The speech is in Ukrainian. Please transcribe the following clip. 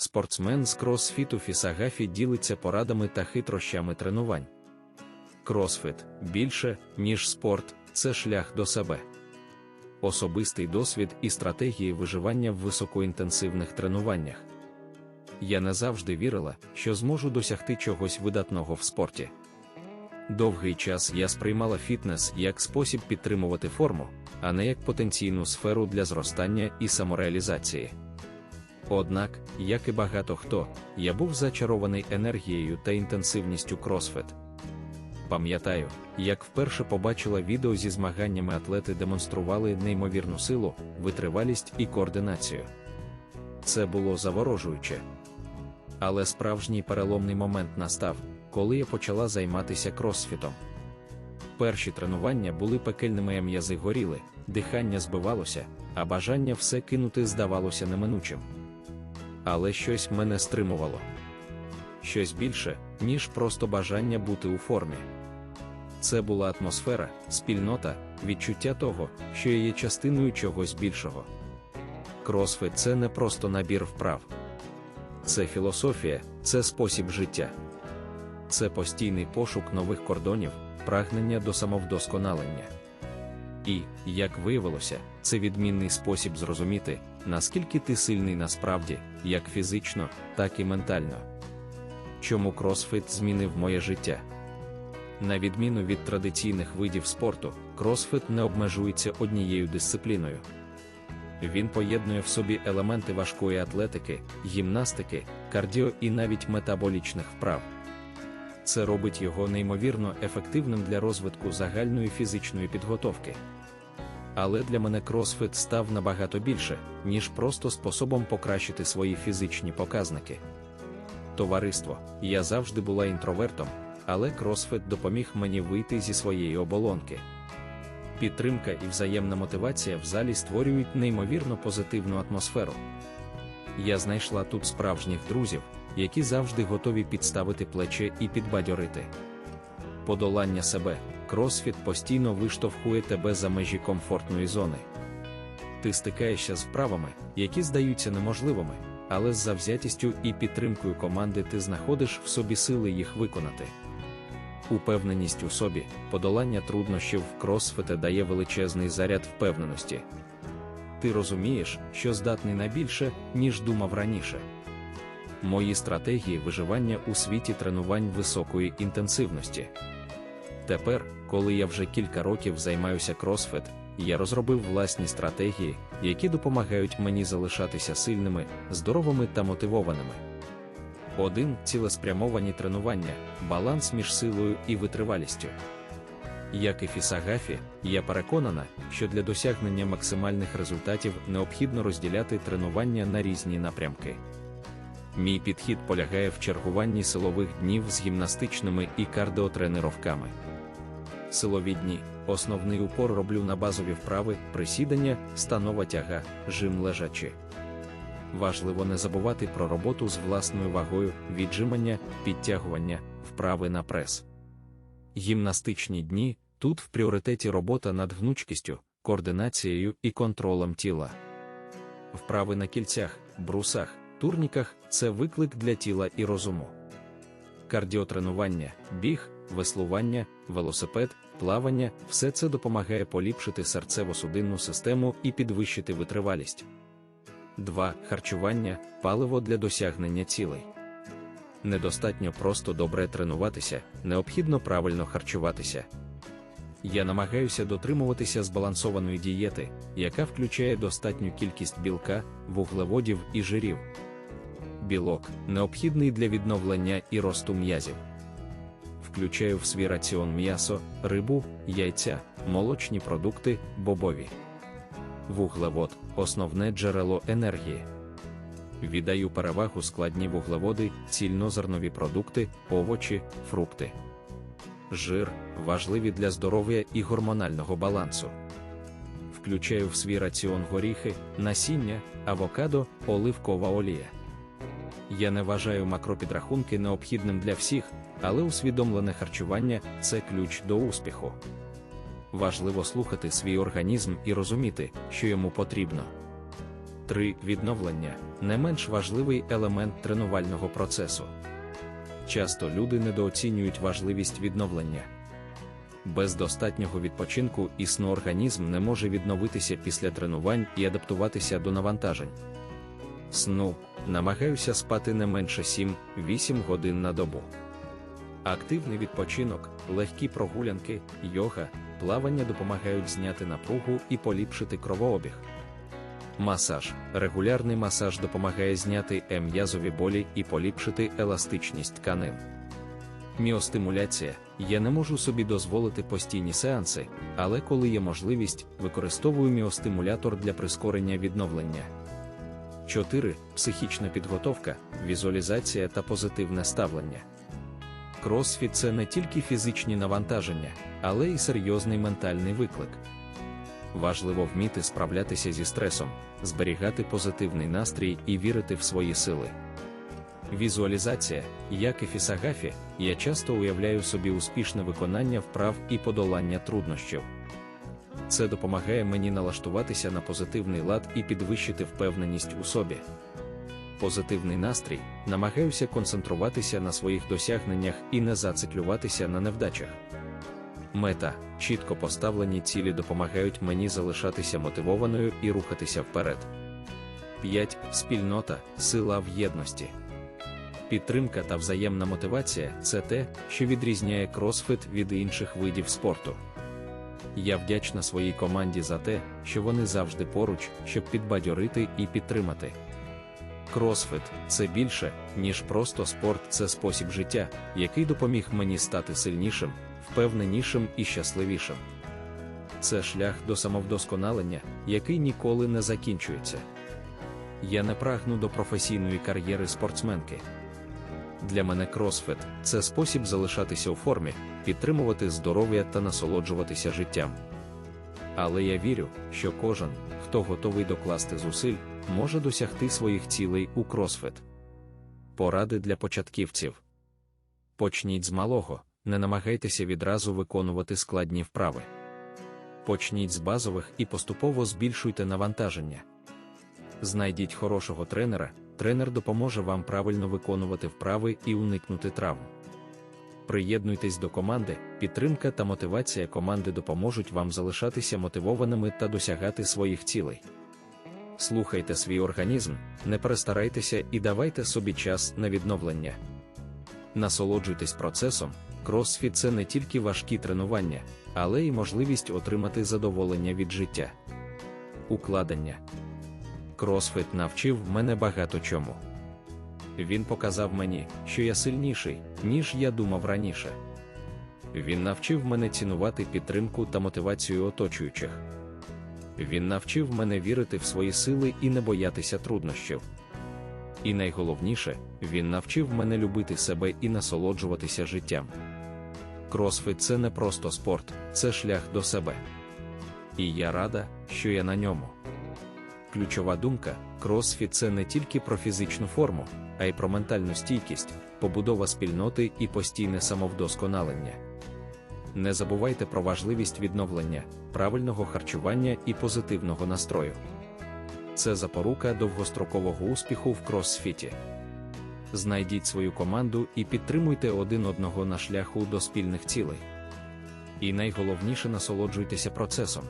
спортсмен з кросфіту Фісагафі ділиться порадами та хитрощами тренувань. Кросфіт більше, ніж спорт, це шлях до себе. Особистий досвід і стратегії виживання в високоінтенсивних тренуваннях. Я не завжди вірила, що зможу досягти чогось видатного в спорті. Довгий час я сприймала фітнес як спосіб підтримувати форму, а не як потенційну сферу для зростання і самореалізації. Однак, як і багато хто, я був зачарований енергією та інтенсивністю кросфет. Пам'ятаю, як вперше побачила відео зі змаганнями атлети демонстрували неймовірну силу, витривалість і координацію. Це було заворожуюче. Але справжній переломний момент настав, коли я почала займатися кросфітом. Перші тренування були пекельними м'язи горіли, дихання збивалося, а бажання все кинути здавалося неминучим. Але щось мене стримувало. Щось більше, ніж просто бажання бути у формі. Це була атмосфера, спільнота, відчуття того, що я є частиною чогось більшого. Кросфит це не просто набір вправ, це філософія, це спосіб життя, це постійний пошук нових кордонів, прагнення до самовдосконалення. І, як виявилося, це відмінний спосіб зрозуміти, наскільки ти сильний насправді, як фізично, так і ментально. Чому кросфит змінив моє життя? На відміну від традиційних видів спорту, кросфит не обмежується однією дисципліною. Він поєднує в собі елементи важкої атлетики, гімнастики, кардіо і навіть метаболічних вправ. Це робить його неймовірно ефективним для розвитку загальної фізичної підготовки. Але для мене кросфит став набагато більше, ніж просто способом покращити свої фізичні показники. Товариство, я завжди була інтровертом, але кросфит допоміг мені вийти зі своєї оболонки. Підтримка і взаємна мотивація в залі створюють неймовірно позитивну атмосферу. Я знайшла тут справжніх друзів, які завжди готові підставити плече і підбадьорити. Подолання себе, кросфіт постійно виштовхує тебе за межі комфортної зони. Ти стикаєшся з вправами, які здаються неможливими, але з завзятістю і підтримкою команди ти знаходиш в собі сили їх виконати. Упевненість у собі, подолання труднощів в кросфите дає величезний заряд впевненості. Ти розумієш, що здатний на більше, ніж думав раніше. Мої стратегії виживання у світі тренувань високої інтенсивності. Тепер, коли я вже кілька років займаюся кросфит, я розробив власні стратегії, які допомагають мені залишатися сильними, здоровими та мотивованими. Один цілеспрямовані тренування, баланс між силою і витривалістю. Як і Фісагафі, я переконана, що для досягнення максимальних результатів необхідно розділяти тренування на різні напрямки. Мій підхід полягає в чергуванні силових днів з гімнастичними і кардіотренировками. Силові дні основний упор роблю на базові вправи, присідання, станова тяга, жим лежачи. Важливо не забувати про роботу з власною вагою, віджимання, підтягування, вправи на прес. Гімнастичні дні тут в пріоритеті робота над гнучкістю, координацією і контролем тіла. Вправи на кільцях, брусах, турніках це виклик для тіла і розуму. Кардіотренування, біг, веслування, велосипед, плавання все це допомагає поліпшити серцево-судинну систему і підвищити витривалість. 2. Харчування паливо для досягнення цілей. Недостатньо просто добре тренуватися, необхідно правильно харчуватися. Я намагаюся дотримуватися збалансованої дієти, яка включає достатню кількість білка, вуглеводів і жирів. Білок необхідний для відновлення і росту м'язів. Включаю в свій раціон м'ясо, рибу, яйця, молочні продукти, бобові. Вуглевод основне джерело енергії. Віддаю перевагу складні вуглеводи, цільнозернові продукти, овочі, фрукти. Жир важливі для здоров'я і гормонального балансу. Включаю в свій раціон горіхи, насіння, авокадо, оливкова олія. Я не вважаю макропідрахунки необхідним для всіх, але усвідомлене харчування це ключ до успіху. Важливо слухати свій організм і розуміти, що йому потрібно. 3. Відновлення не менш важливий елемент тренувального процесу. Часто люди недооцінюють важливість відновлення. Без достатнього відпочинку і організм не може відновитися після тренувань і адаптуватися до навантажень. Сну намагаюся спати не менше 7-8 годин на добу. Активний відпочинок, легкі прогулянки, йога, плавання допомагають зняти напругу і поліпшити кровообіг. Масаж. Регулярний масаж допомагає зняти м'язові болі і поліпшити еластичність тканин. Міостимуляція. Я не можу собі дозволити постійні сеанси, але коли є можливість, використовую міостимулятор для прискорення відновлення. 4. Психічна підготовка, візуалізація та позитивне ставлення. Кросфіт це не тільки фізичні навантаження, але й серйозний ментальний виклик. Важливо вміти справлятися зі стресом, зберігати позитивний настрій і вірити в свої сили. Візуалізація, як і фісагафі, я часто уявляю собі успішне виконання вправ і подолання труднощів. Це допомагає мені налаштуватися на позитивний лад і підвищити впевненість у собі. Позитивний настрій, намагаюся концентруватися на своїх досягненнях і не зациклюватися на невдачах. Мета, чітко поставлені цілі допомагають мені залишатися мотивованою і рухатися вперед. 5. Спільнота, сила в єдності. Підтримка та взаємна мотивація це те, що відрізняє кросфит від інших видів спорту. Я вдячна своїй команді за те, що вони завжди поруч, щоб підбадьорити і підтримати. Кросфит це більше, ніж просто спорт, це спосіб життя, який допоміг мені стати сильнішим, впевненішим і щасливішим. Це шлях до самовдосконалення, який ніколи не закінчується. Я не прагну до професійної кар'єри спортсменки. Для мене кросфит це спосіб залишатися у формі, підтримувати здоров'я та насолоджуватися життям. Але я вірю, що кожен, хто готовий докласти зусиль, може досягти своїх цілей у кросфит. Поради для початківців. Почніть з малого, не намагайтеся відразу виконувати складні вправи. Почніть з базових і поступово збільшуйте навантаження. Знайдіть хорошого тренера, тренер допоможе вам правильно виконувати вправи і уникнути травм. Приєднуйтесь до команди, підтримка та мотивація команди допоможуть вам залишатися мотивованими та досягати своїх цілей. Слухайте свій організм, не перестарайтеся і давайте собі час на відновлення. Насолоджуйтесь процесом, кросфіт це не тільки важкі тренування, але й можливість отримати задоволення від життя. Укладення Кросфіт навчив мене багато чому. Він показав мені, що я сильніший, ніж я думав раніше. Він навчив мене цінувати підтримку та мотивацію оточуючих. Він навчив мене вірити в свої сили і не боятися труднощів. І найголовніше, він навчив мене любити себе і насолоджуватися життям. Кросфіт це не просто спорт, це шлях до себе. І я рада, що я на ньому. Ключова думка: кросфіт це не тільки про фізичну форму, а й про ментальну стійкість, побудова спільноти і постійне самовдосконалення. Не забувайте про важливість відновлення, правильного харчування і позитивного настрою. Це запорука довгострокового успіху в кросфіті. Знайдіть свою команду і підтримуйте один одного на шляху до спільних цілей. І найголовніше насолоджуйтеся процесом.